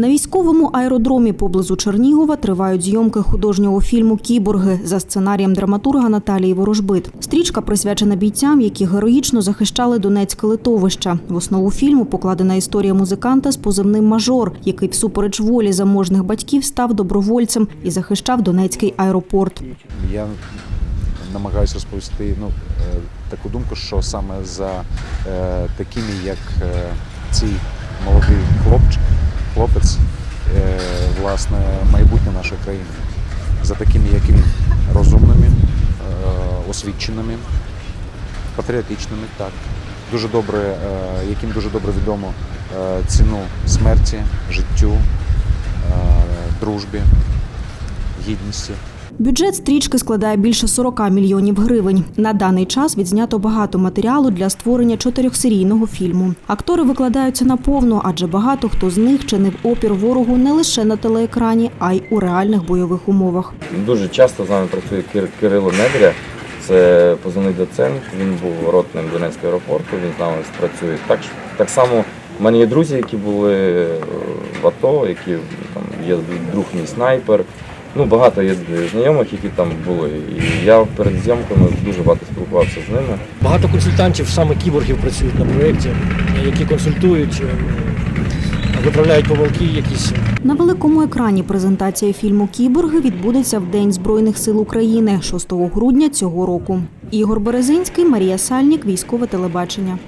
На військовому аеродромі поблизу Чернігова тривають зйомки художнього фільму Кіборги за сценарієм драматурга Наталії Ворожбит. Стрічка присвячена бійцям, які героїчно захищали Донецьке литовище. В основу фільму покладена історія музиканта з позивним Мажор, який всупереч волі заможних батьків став добровольцем і захищав Донецький аеропорт. Я намагаюся розповісти ну, е, таку думку, що саме за е, такими, як е, цей молодий хлопчик, хлопець, власне, майбутнє нашої країни. За такими, як він, розумними, е, освіченими, патріотичними, так. Дуже добре, е, яким дуже добре відомо е, ціну смерті, життю, дружбі, гідності. Бюджет стрічки складає більше 40 мільйонів гривень. На даний час відзнято багато матеріалу для створення чотирьохсерійного фільму. Актори викладаються наповну, адже багато хто з них чинив опір ворогу не лише на телеекрані, а й у реальних бойових умовах. Дуже часто з нами працює Кир- Кирило Недря. Це позивний доцент. Він був ротним Донецького аеропорту. Він з нами працює. Так, так само в мене є друзі, які були е, в АТО, які там є друг мій снайпер. Ну, багато є знайомих, які там були. І я перед зйомками дуже багато спілкувався з ними. Багато консультантів, саме кіборгів, працюють на проєкті, які консультують, е, виправляють помилки якісь. На великому екрані презентація фільму Кіборги відбудеться в День Збройних сил України 6 грудня цього року. Ігор Березинський, Марія Сальнік, військове телебачення.